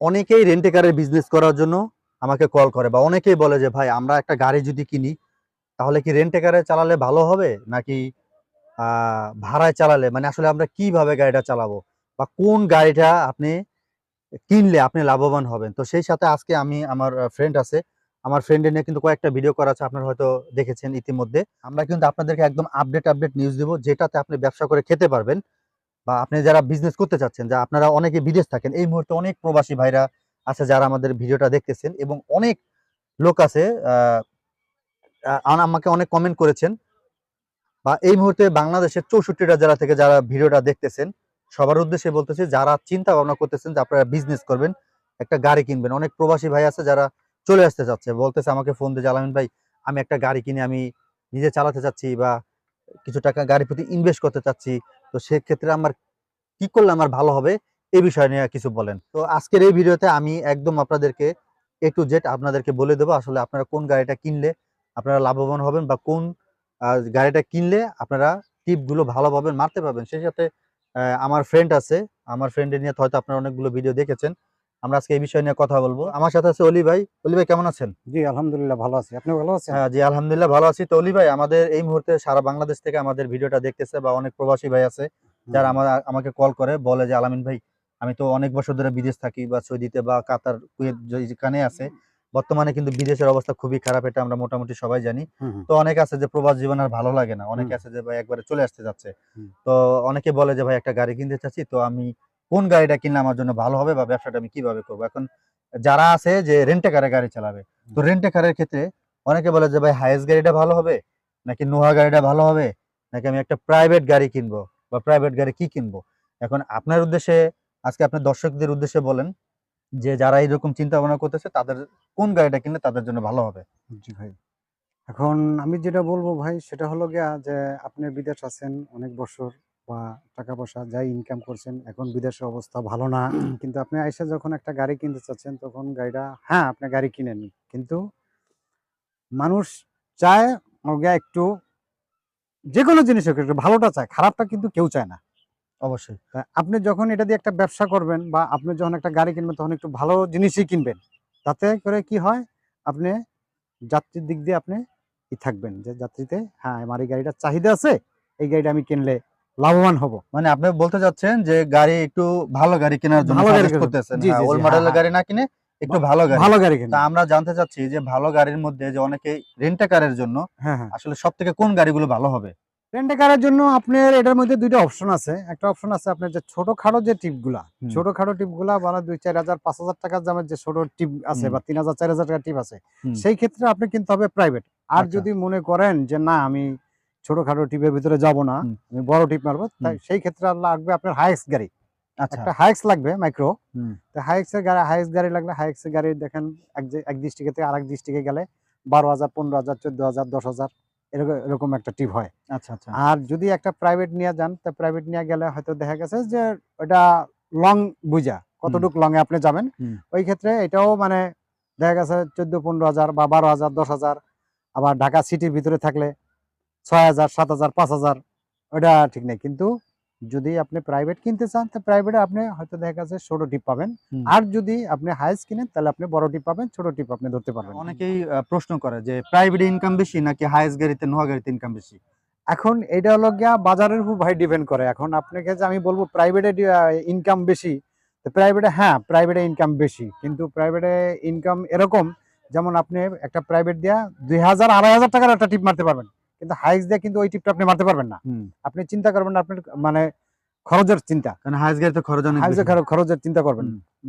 অনেকেই রেন্টে কারের বিজনেস করার জন্য আমাকে কল করে বা অনেকেই বলে যে, ভাই, আমরা একটা গাড়ি যদি কিনি, তাহলে কি রেন্টে কারে চালালে ভালো হবে? নাকি ভাড়ায় চালালে? মানে আসলে আমরা কীভাবে গাড়িটা চালাবো? বা কোন গাড়িটা আপনি কিনলে আপনি লাভবান হবেন? তো সেই সাথে আজকে আমি, আমার ফ্রেন্ড আছে। আমার ফ্রেন্ডের নিয়ে কিন্তু কয়েকটা ভিডিও করা আছে, আপনারা হয়তো দেখেছেন ইতিমধ্যে। আমরা কিন্তু আপনাদেরকে একদম আপডেট আপডেট নিউজ দিব, যেটাতে আপনি ব্যবসা করে খেতে পারবেন। বা আপনি যারা বিজনেস করতে চাচ্ছেন, যা আপনারা অনেকে বিদেশ থাকেন, এই মুহূর্তে অনেক প্রবাসী ভাইরা আছে যারা আমাদের ভিডিওটা দেখতেছেন এবং অনেক লোক আছে আমাকে অনেক কমেন্ট করেছেন বা এই মুহূর্তে বাংলাদেশের চৌষট্টিটা জেলা থেকে যারা ভিডিওটা দেখতেছেন, সবার উদ্দেশ্যে বলতেছি, যারা চিন্তা ভাবনা করতেছেন যে আপনারা বিজনেস করবেন, একটা গাড়ি কিনবেন। অনেক প্রবাসী ভাই আছে যারা চলে আসতে চাচ্ছে, বলতেছে আমাকে ফোন দিয়ে জালামিন ভাই, আমি একটা গাড়ি কিনে আমি নিজে চালাতে চাচ্ছি বা কিছু টাকা গাড়ির প্রতি ইনভেস্ট করতে চাচ্ছি। তো সেক্ষেত্রে আমার কি করলে আমার ভালো হবে, এই বিষয় নিয়ে কিছু বলেন। তো আজকের এই ভিডিওতে আমি একদম আপনাদেরকে এ টু জেড আপনাদেরকে বলে দেবো আসলে আপনারা কোন গাড়িটা কিনলে আপনারা লাভবান হবেন বা কোন গাড়িটা কিনলে আপনারা টিপগুলো পাবেন মারতে পারবেন। সেই সাথে আমার ফ্রেন্ড আছে, আমার ফ্রেন্ডের নিয়ে হয়তো আপনারা অনেকগুলো ভিডিও দেখেছেন। আমরা আজকে এই বিষয় নিয়ে কথা বলব। আমার সাথে আছে অলি ভাই। অলি ভাই কেমন আছেন? জি আলহামদুলিল্লাহ ভালো আছি। আপনি ভালো আছেন? হ্যাঁ জি আলহামদুলিল্লাহ ভালো আছি। তো অলি ভাই আমাদের এই মুহূর্তে সারা বাংলাদেশ থেকে আমাদের ভিডিওটা দেখতেছে বা অনেক প্রবাসী ভাই আছে যারা আমার আমাকে কল করে বলে যে আলামিন ভাই আমি তো অনেক বছর ধরে বিদেশ থাকি বা সৌদিতে বা কাতার কুয়েত যেখানে আছে বর্তমানে কিন্তু বিদেশের অবস্থা খুবই খারাপ এটা আমরা মোটামুটি সবাই জানি। তো অনেক আছে যে প্রবাস জীবন আর ভালো লাগে না। অনেকে আছে যে ভাই একবারে চলে আসতে যাচ্ছে। তো অনেকে বলে যে ভাই একটা গাড়ি কিনতে চাচ্ছি তো আমি কোন গাড়িটা কিনলে আমার জন্য ভালো হবে বা ব্যবসাটা আমি কীভাবে করব? এখন যারা আছে যে রেন্টে কারে গাড়ি চালাবে তো রেন্টে কারের ক্ষেত্রে অনেকে বলে যে ভাই হাইয়েস্ট গাড়িটা ভালো হবে? নাকি নোহা গাড়িটা ভালো হবে? নাকি আমি একটা প্রাইভেট গাড়ি কিনবো বা প্রাইভেট গাড়ি কি কিনবো? এখন আপনার উদ্দেশ্যে আজকে আপনার দর্শকদের উদ্দেশ্যে বলেন যে যারা এরকম চিন্তা ভাবনা করতেছে তাদের কোন গাড়িটা কিনলে তাদের জন্য ভালো হবে? জি ভাই। এখন আমি যেটা বলব ভাই সেটা হলো গিয়া যে আপনি বিদেশ আছেন অনেক বছর বা টাকা পয়সা যাই ইনকাম করছেন এখন বিদেশের অবস্থা ভালো না। কিন্তু আপনি আইসা যখন একটা গাড়ি কিনতে চাচ্ছেন তখন গাড়িটা হ্যাঁ আপনি গাড়ি কিনেন। কিন্তু মানুষ চায় একটু যে কোনো জিনিস একটু ভালোটা চায় খারাপটা কিন্তু কেউ চায় না। অবশ্যই। আপনি যখন এটা দিয়ে একটা ব্যবসা করবেন বা আপনি যখন একটা গাড়ি কিনবেন তখন একটু ভালো জিনিসই কিনবেন। তাতে করে কি হয় আপনি যাত্রীর দিক দিয়ে আপনি ই থাকবেন যে যাত্রীতে হ্যাঁ আমার এই গাড়িটার চাহিদা আছে এই গাড়িটা আমি কিনলে লাভবান হব। মানে আপনি বলতে চাচ্ছেন যে গাড়ি একটু ভালো গাড়ি কেনার জন্য করতেছেন। ওল্ড হ্যাঁ, মডেলের হ্যাঁ। গাড়ি না কিনে একটু ভালো গাড়ি। ভালো গাড়ি আমরা জানতে চাচ্ছি যে ভালো গাড়ির মধ্যে যে অনেকে রেন্টে কারের জন্য হ্যাঁ হ্যাঁ। আসলে কোন গাড়িগুলো ভালো হবে? রেন্টে কারের জন্য আপনার এটার মধ্যে দুইটা অপশন আছে। একটা অপশন আছে আপনার যে ছোটখাটো যে টিপগুলা। ছোটখাটো টিপগুলা মানে দুই চার হাজার পাঁচ হাজার টাকার দামের যে ছোট টিপ আছে বা তিন হাজার চার হাজার টাকার টিপ আছে সেই ক্ষেত্রে আপনি কিনতে হবে প্রাইভেট আর আচ্ছা। যদি মনে করেন যে না আমি ছোটখাটো টিপের ভিতরে যাব না আমি বড় টিপ মারবো। তাই সেই ক্ষেত্রে আর লাগবে আপনার হাইক্স গাড়ি। আচ্ছা। একটা হাইক্স লাগবে মাইক্রো হুম। তো হাইক্সের গাড়ি হাইক্স গাড়ি লাগলে হাইক্সের গাড়ি দেখেন এক থেকে আরেক ডিস্ট্রিক্টে গেলে বারো হাজার পনেরো হাজার চোদ্দ হাজার দশ হাজার এরকম এরকম একটা টিপ হয়। আচ্ছা আচ্ছা। আর যদি একটা প্রাইভেট নিয়ে যান তা প্রাইভেট নিয়ে গেলে হয়তো দেখা গেছে যে ওটা লং বুঝা কতটুকু লং এ আপনি যাবেন। ওই ক্ষেত্রে এটাও মানে দেখা গেছে চোদ্দ পনেরো হাজার বা বারো হাজার দশ হাজার আবার ঢাকা সিটির ভিতরে থাকলে ছয় হাজার সাত হাজার পাঁচ হাজার ওটা ঠিক নেই। কিন্তু যদি আপনি প্রাইভেট কিনতে চান তো প্রাইভেটে আপনি হয়তো দেখা গেছে ছোট টিপ পাবেন। আর যদি আপনি হাইস কিনেন তাহলে আপনি বড় টিপ পাবেন ছোট টিপ আপনি ধরতে পারবেন। অনেকেই প্রশ্ন করে যে প্রাইভেট ইনকাম বেশি নাকি হাইয়েস্ট গাড়িতে নোহা গাড়িতে ইনকাম বেশি? এখন এটা হলো গিয়া বাজারের উপর ভাই ডিপেন্ড করে। এখন আপনাকে যে আমি বলব প্রাইভেটে ইনকাম বেশি তো প্রাইভেটে হ্যাঁ প্রাইভেটে ইনকাম বেশি। কিন্তু প্রাইভেটে ইনকাম এরকম যেমন আপনি একটা প্রাইভেট দিয়া দুই হাজার আড়াই হাজার টাকার একটা টিপ মারতে পারবেন। কিন্তু হাইস দিয়ে কিন্তু ওই টিপটা আপনি মারতে পারবেন না। আপনি চিন্তা করবেন না আপনার মানে খরচের চিন্তা। কারণ হাইয়েস্ট গাড়িতে খরচ অনেক। খরচের চিন্তা করবেন।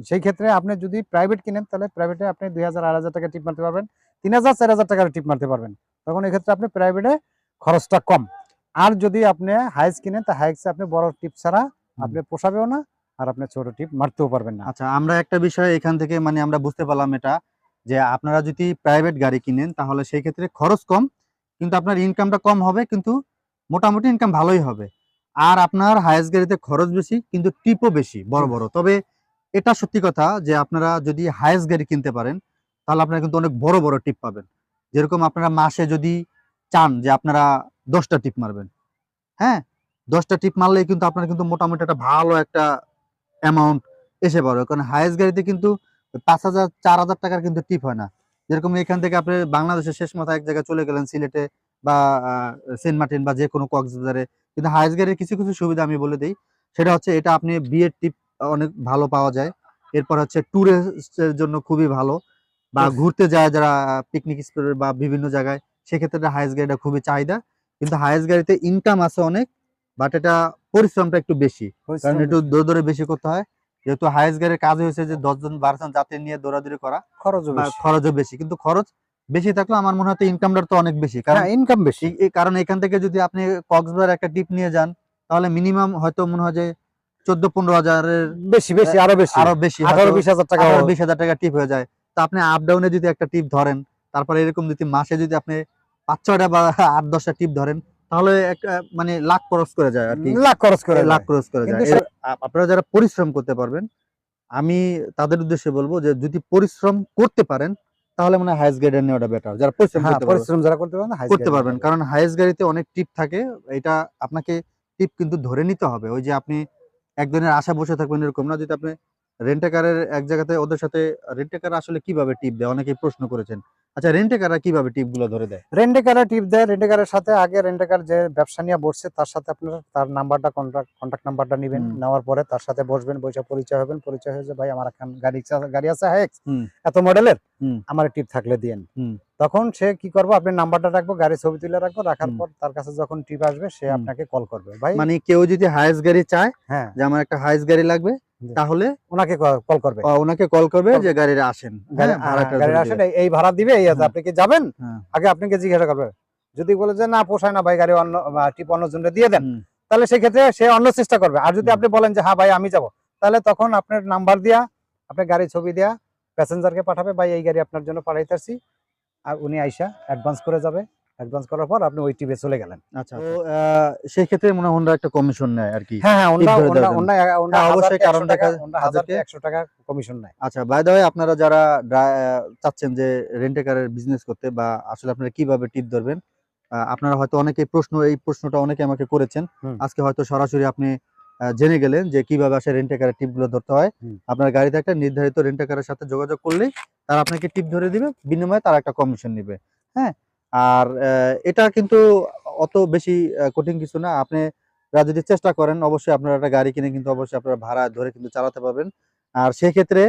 সেই ক্ষেত্রে আপনি যদি প্রাইভেট কিনেন তাহলে প্রাইভেটে আপনি দুই হাজার আড়াই হাজার টাকা টিপ মারতে পারবেন। তিন হাজার চার হাজার টাকার টিপ মারতে পারবেন। তখন এক্ষেত্রে আপনি প্রাইভেটে খরচটা কম। আর যদি আপনি হাইস কিনেন তা হাইক্সে আপনি বড় টিপ ছাড়া আপনি পোষাবেও না আর আপনি ছোট টিপ মারতেও পারবেন না। আচ্ছা আমরা একটা বিষয় এখান থেকে মানে আমরা বুঝতে পারলাম এটা যে আপনারা যদি প্রাইভেট গাড়ি কিনেন তাহলে সেই ক্ষেত্রে খরচ কম কিন্তু আপনার ইনকামটা কম হবে, কিন্তু মোটামুটি ইনকাম ভালোই হবে। আর আপনার হায়েস্ট গাড়িতে খরচ বেশি, কিন্তু টিপও বেশি, বড় বড়। তবে এটা সত্যি কথা যে আপনারা যদি হায়েস্ট গাড়ি কিনতে পারেন, তাহলে আপনারা কিন্তু অনেক বড় বড় টিপ পাবেন। যেরকম আপনারা মাসে যদি চান যে আপনারা দশটা টিপ মারবেন হ্যাঁ? দশটা টিপ মারলে কিন্তু আপনার কিন্তু মোটামুটি একটা ভালো একটা অ্যামাউন্ট এসে পড়বে কারণ হায়েস্ট গাড়িতে কিন্তু পাঁচ হাজার, চার হাজার টাকার কিন্তু টিপ হয় না। যেরকম এখান থেকে আপনি বাংলাদেশের শেষ মাথায় এক জায়গায় চলে গেলেন সিলেটে বা সেন্ট মার্টিন বা যে কোনো কক্সবাজারে। কিন্তু হায়েস্ট গাড়ির কিছু কিছু সুবিধা আমি বলে দিই। সেটা হচ্ছে এটা আপনি বিয়ের টিপ অনেক ভালো পাওয়া যায়। এরপর হচ্ছে ট্যুরিস্টের জন্য খুবই ভালো। বা ঘুরতে যায় যারা পিকনিক স্পট বা বিভিন্ন জায়গায় সেক্ষেত্রে হায়েস্ট গাড়িটা খুবই চাহিদা। কিন্তু হায়েস্ট গাড়িতে ইনকাম আছে অনেক বাট এটা পরিশ্রমটা একটু বেশি। কারণ একটু দৌড় দৌড়ে বেশি করতে হয়। যেহেতু হায়েস্ট গাড়ির কাজ হয়েছে যে দশজন বারোজন যাত্রী নিয়ে দৌড়াদৌড়ি করা খরচও বেশি। খরচও বেশি। কিন্তু খরচ বেশি থাকলে আমার মনে হয় ইনকামটা তো অনেক বেশি। কারণ হ্যাঁ ইনকাম বেশি। এই- এই কারণ এখান থেকে যদি আপনি কক্সবাজার একটা টিপ নিয়ে যান তাহলে মিনিমাম হয়তো মনে হয় যে চোদ্দ পনেরো হাজারের বেশি বেশি আরও বেশি। আরও বেশি আঠারো বিশ হাজার টাকা বিশ হাজার টাকা টিপ হয়ে যায়। তো আপনি আপ ডাউনে যদি একটা টিপ ধরেন তারপরে এরকম যদি মাসে যদি আপনি পাঁচ ছয়টা বা আট দশটা টিপ ধরেন তাহলে একটা মানে লাখ খরচ করে যায় আর কি। লাখ খরচ করে লাখ খরচ করে যায়। আপনারা যারা পরিশ্রম করতে পারবেন আমি তাদের উদ্দেশ্যে বলব যে যদি পরিশ্রম করতে পারেন তাহলে মানে হাইস্ট গাড়ি নেওয়াটা বেটার যারা পরিশ্রম হ্যাঁ করতে পরিশ্রম যারা করতে পারবেন highest করতে পারবেন। কারণ হাইয়েস্ট গাড়িতে অনেক টিপ থাকে। এটা আপনাকে টিপ কিন্তু ধরে নিতে হবে। ওই যে আপনি একদিনের আশা বসে থাকবেন এরকম না যদি আপনি রেন্টেকারের এক জায়গাতে ওদের সাথে রেন্টেকার আসলে কীভাবে টিপ দেয়? অনেকেই প্রশ্ন করেছেন। আচ্ছা রেন্টেকাররা কীভাবে টিপগুলো ধরে দেয়? রেন্টেকারে টিপ দেয়। রেন্টেকারের সাথে আগে রেন্টেকার যে ব্যবসা নিয়ে বসছে তার সাথে আপনার তার নাম্বারটা কন্ট্রাক্ট কন্ট্যাক্ট নাম্বারটা নেবেন। নেওয়ার পরে তার সাথে বসবেন বসে পরিচয় হবেন। পরিচয় হয়ে যে ভাই আমার এখন গাড়ি গাড়ি আছে হাইক্স হুম। এত মডেলের? আমার টিপ থাকলে দিয়েন। তখন সে কি করব? আপনি নাম্বারটা রাখব গাড়ি ছবি তুলে রাখব। রাখার পর তার কাছে যখন টিপ আসবে সে আপনাকে কল করবে। ভাই মানে কেউ যদি হাইয়েস্ট গাড়ি চায় হ্যাঁ। যে আমার একটা হাইয়েস্ট গাড়ি লাগবে। তাহলে ওনাকে কল করবে। ওনাকে কল করবে যে গাড়িটা আসেন। হ্যাঁ, ভাড়াটা গাড়ি ধরে আসেন এই- ভাড়া দিবে এই হ্যাঁ। আপনি কি যাবেন? হ্যাঁ। আগে আপনাকে জিজ্ঞাসা করবে। যদি বলে যে না পোষায় না ভাই গাড়ি অন্য টিপ অন্য জনকে দিয়ে দেন তাহলে সেই ক্ষেত্রে সে অন্য চেষ্টা করবে। আর যদি আপনি বলেন যে হ্যাঁ ভাই আমি যাব তাহলে তখন আপনার নাম্বার দিয়া আপনার গাড়ি ছবি দেয়া প্যাসেঞ্জারকে পাঠাবে ভাই এই গাড়ি আপনার জন্য পাঠাইতেছি। আর উনি আইসা অ্যাডভান্স করে যাবে। অ্যাডভান্স করার পর আপনি ওই টিপে চলে গেলেন। আচ্ছা তো আহ, সেই ক্ষেত্রে মনে হয় একটা কমিশন নেয় আর কি। হ্যাঁ হ্যাঁ দেওয়ার হ্যাঁ, অবশ্যই কারণ টাকা দেখা- হাজার একশো টাকা কমিশন নেয়। আচ্ছা বাই দ্য আপনারা যারা চাচ্ছেন যে রেন্টে কারের বিজনেস করতে বা আসলে আপনারা কীভাবে টিপ ধরবেন আহ, আপনারা হয়তো অনেকে প্রশ্ন এই প্রশ্নটা অনেকে আমাকে করেছেন। আজকে হয়তো সরাসরি আপনি আহ, জেনে গেলেন যে কীভাবে আসে রেন্টে কারের টিপগুলো ধরতে হয়। আপনার গাড়িতে একটা নির্ধারিত রেন্টে কারের সাথে যোগাযোগ করলেই তারা আপনাকে টিপ ধরে দিবে। বিনিময়ে তারা একটা কমিশন নিবে। হ্যাঁ আর এটা কিন্তু অত বেশি কঠিন কিছু না। আপনি যদি চেষ্টা করেন অবশ্যই আপনারা একটা গাড়ি কিনে কিন্তু অবশ্যই আপনারা ভাড়া ধরে কিন্তু চালাতে পারবেন। আর সেক্ষেত্রে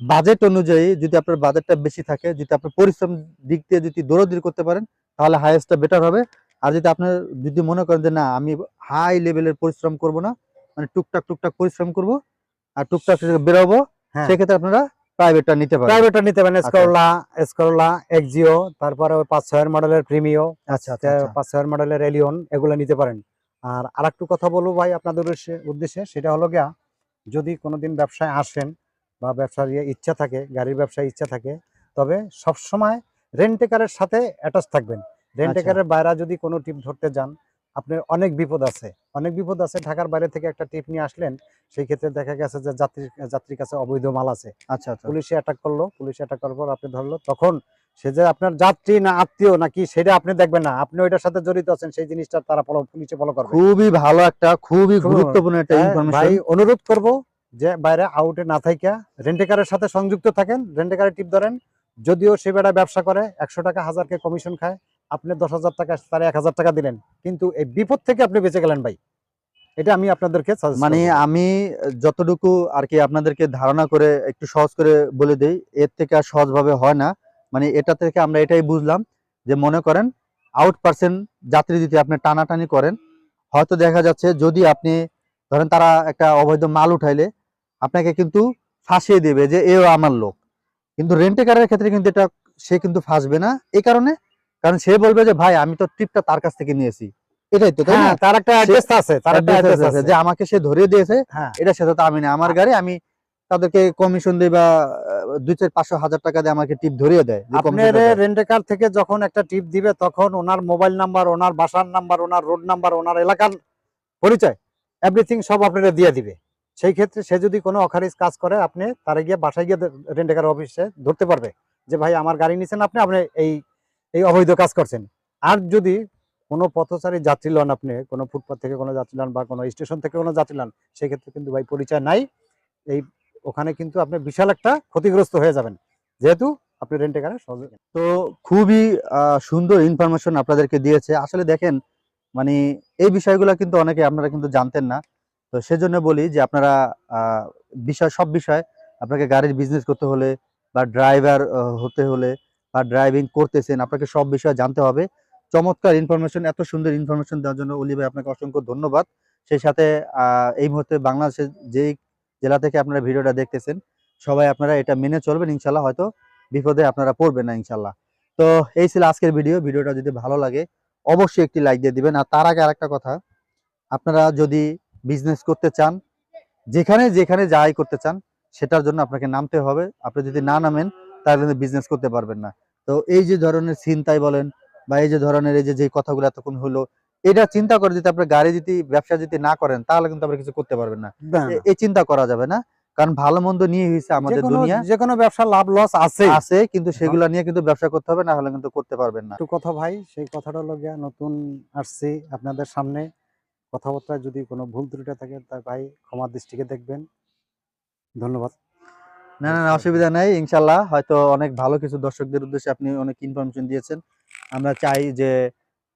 বাজেট অনুযায়ী যদি আপনার বাজেটটা বেশি থাকে যদি আপনার পরিশ্রম দিক দিয়ে যদি দৌড়াদৌড়ি করতে পারেন তাহলে হাইয়েস্টটা বেটার হবে। আর যদি আপনার যদি মনে করেন যে না আমি হাই লেভেলের পরিশ্রম করব না মানে টুকটাক টুকটাক পরিশ্রম করব আর টুকটাক টুকটাক বেরোবো হ্যাঁ। সেক্ষেত্রে আপনারা প্রাইভেটটা নিতে পারেন প্রাইভেটটা নিতে পারেন আচ্ছা। স্করলা স্করলা এক্সিও তারপরে ওই পাঁচ ছয়ের মডেলের প্রিমিও আচ্ছা আচ্ছা আচ্ছা। পাঁচ ছয়ের মডেলের এলিয়ন এগুলো নিতে পারেন আর আরেকটু কথা বলব ভাই আপনাদের উদ্দেশ্যে- সেটা হলো গিয়া যদি কোনোদিন ব্যবসায় আসেন বা ব্যবসার ইয়ে ইচ্ছা থাকে গাড়ির ব্যবসায় ইচ্ছা থাকে তবে সবসময় রেন্টেকারের সাথে অ্যাটাচ থাকবেন রেন্টেকারের বাইরে যদি কোনো টিপ ধরতে যান আপনার অনেক বিপদ আছে। অনেক বিপদ আছে ঢাকার বাইরে থেকে একটা টিপ নিয়ে আসলেন সেই ক্ষেত্রে দেখা গেছে যে যাত্রী যাত্রীর কাছে অবৈধ মাল আছে। আচ্ছা আচ্ছা। পুলিশে অ্যাটাক করল পুলিশে অ্যাটাক করার পর আপনি ধরলো তখন সে যে আপনার যাত্রী না আত্মীয় নাকি সেটা আপনি দেখবেন না। আপনি ওইটার সাথে জড়িত আছেন সেই জিনিসটা তারা ফলো পুলিশে ফলো করবে। খুবই ভালো একটা খুবই গুরুত্বপূর্ণ একটা হ্যাঁ, ইনফরমেশন ভাই অনুরোধ করব যে বাইরে আউটে না থাইকা। রেন্টেকারের সাথে সংযুক্ত থাকেন রেন্টেকারের টিপ ধরেন যদিও সে বেড়া ব্যবসা করে একশো টাকা হাজারকে কমিশন খায়। আপনি দশ হাজার টাকা সাড়ে এক হাজার টাকা দিলেন। কিন্তু এই বিপদ থেকে আপনি বেঁচে গেলেন ভাই। এটা আমি আপনাদেরকে মানে আমি যতটুকু আর কি আপনাদেরকে ধারণা করে একটু সহজ করে বলে দেই, এর থেকে আর সহজভাবে হয় না। মানে এটা থেকে আমরা এটাই বুঝলাম যে মনে করেন আউট পার্সেন্ট যাত্রী যদি আপনি টানাটানি করেন, হয়তো দেখা যাচ্ছে যদি আপনি ধরেন তারা একটা অবৈধ মাল উঠাইলে, আপনাকে কিন্তু ফাঁসিয়ে দেবে যে এও আমার লোক। কিন্তু রেন্টে কারের ক্ষেত্রে কিন্তু এটা, সে কিন্তু ফাঁসবে না। এই কারণে কারণ সে বলবে যে ভাই আমি তো ট্রিপটা তার কাছ থেকে নিয়েছি। এটাই তো হ্যাঁ তার একটা অ্যাড্রেস আছে তার একটা অ্যাড্রেস আছে যে আমাকে সে ধরিয়ে দিয়েছে হ্যাঁ। এটা সেটা তো আমি না। আমার গাড়ি আমি তাদেরকে কমিশন দিই বা দুই চার পাঁচশো হাজার টাকা দিয়ে আমাকে টিপ ধরিয়ে দেয় আপনার থেকে যখন একটা টিপ দিবে তখন ওনার মোবাইল নাম্বার ওনার বাসার নাম্বার ওনার রোড নাম্বার ওনার এলাকার পরিচয় এভরিথিং সব আপনারা দিয়ে দিবে। সেই ক্ষেত্রে সে যদি কোনো অখারিজ কাজ করে আপনি তারা গিয়ে বাসায় গিয়ে রেন্টেকার অফিসে ধরতে পারবে যে ভাই আমার গাড়ি নিছেন আপনি আপনি এই এই অবৈধ কাজ করছেন। আর যদি কোনো পথচারী যাত্রী লন আপনি, কোনো ফুটপাথ থেকে কোনো যাত্রী লন বা কোনো স্টেশন থেকে কোনো যাত্রী লন, সেক্ষেত্রে কিন্তু ভাই পরিচয় নাই। এই ওখানে কিন্তু আপনি বিশাল একটা ক্ষতিগ্রস্ত হয়ে যাবেন। যেহেতু আপনি রেন্টে কারে সহজে তো খুবই সুন্দর ইনফরমেশন আপনাদেরকে দিয়েছে। আসলে দেখেন মানে এই বিষয়গুলো কিন্তু অনেকে আপনারা কিন্তু জানতেন না। তো সেজন্য বলি যে আপনারা বিষয়, সব বিষয় আপনাকে গাড়ির বিজনেস করতে হলে বা ড্রাইভার হতে হলে বা ড্রাইভিং করতেছেন, আপনাকে সব বিষয়ে জানতে হবে। চমৎকার ইনফরমেশন এত সুন্দর ইনফরমেশন দেওয়ার জন্য অলি ভাই আপনাকে অসংখ্য ধন্যবাদ। সেই সাথে এই মুহূর্তে বাংলাদেশের যেই জেলা থেকে আপনারা ভিডিওটা দেখতেছেন, সবাই আপনারা এটা মেনে চলবেন, ইনশাল্লাহ হয়তো বিপদে আপনারা পড়বেন না, ইনশাল্লাহ। তো এই ছিল আজকের ভিডিও। ভিডিওটা যদি ভালো লাগে, অবশ্যই একটি লাইক দিয়ে দিবেন। আর তার আগে আরেকটা কথা, আপনারা যদি বিজনেস করতে চান, যেখানে যেখানে যাই করতে চান, সেটার জন্য আপনাকে নামতে হবে। আপনি যদি না নামেন তাহলে কিন্তু বিজনেস করতে পারবেন না। তো এই যে ধরনের চিন্তাই বলেন বা এই যে ধরনের এই যে যে কথাগুলো এতক্ষণ হলো এটা চিন্তা করে যদি আপনি গাড়ি যদি ব্যবসা যদি না করেন তাহলে কিন্তু আপনি কিছু করতে পারবেন না। এই চিন্তা করা যাবে না কারণ ভালো মন্দ নিয়ে হয়েছে আমাদের দুনিয়া। যে কোনো ব্যবসা লাভ লস আছে আছে কিন্তু সেগুলো নিয়ে কিন্তু ব্যবসা করতে হবে না হলে কিন্তু করতে পারবেন না। একটু কথা ভাই সেই কথাটা হলো গিয়া নতুন আসছি আপনাদের সামনে। কথাবার্তায় যদি কোনো ভুল ত্রুটি থাকে তাই ভাই ক্ষমা দৃষ্টিকে দেখবেন। ধন্যবাদ। না না অসুবিধা নাই ইনশাল্লাহ। হয়তো অনেক ভালো কিছু দর্শকদের উদ্দেশ্যে আপনি অনেক ইনফরমেশন দিয়েছেন। আমরা চাই যে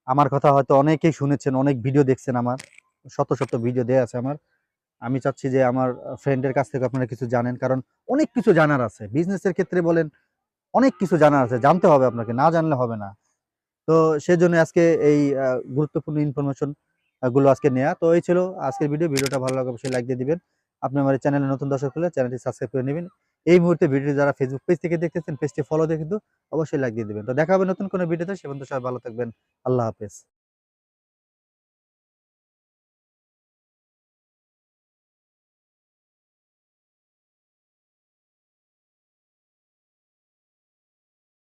আমার কথা হয়তো অনেকেই শুনেছেন অনেক ভিডিও দেখছেন আমার। শত শত ভিডিও দেয়া আছে আমার। আমি চাচ্ছি যে আমার ফ্রেন্ডের কাছ থেকে আপনারা কিছু জানেন কারণ অনেক কিছু জানার আছে। বিজনেসের ক্ষেত্রে বলেন অনেক কিছু জানার আছে জানতে হবে আপনাকে না জানলে হবে না। তো সেজন্য আজকে এই গুরুত্বপূর্ণ ইনফরমেশনগুলো আজকে নেওয়া তো এই ছিল আজকের ভিডিও ভিডিওটা ভালো লাগে অবশ্যই লাইক দিয়ে দিবেন। আপনি আমার চ্যানেলে নতুন দর্শক হলে চ্যানেলটি সাবস্ক্রাইব করে নেবেন। এই মুহূর্তে ভিডিও যারা ফেসবুক পেজ থেকে দেখতেছেন পেজটি ফলো দিয়ে কিন্তু অবশ্যই লাইক দিয়ে দেবেন। তো দেখা হবে নতুন কোনো ভিডিওতে, সে বন্ধু সবাই ভালো থাকবেন। আল্লাহ হাফেজ।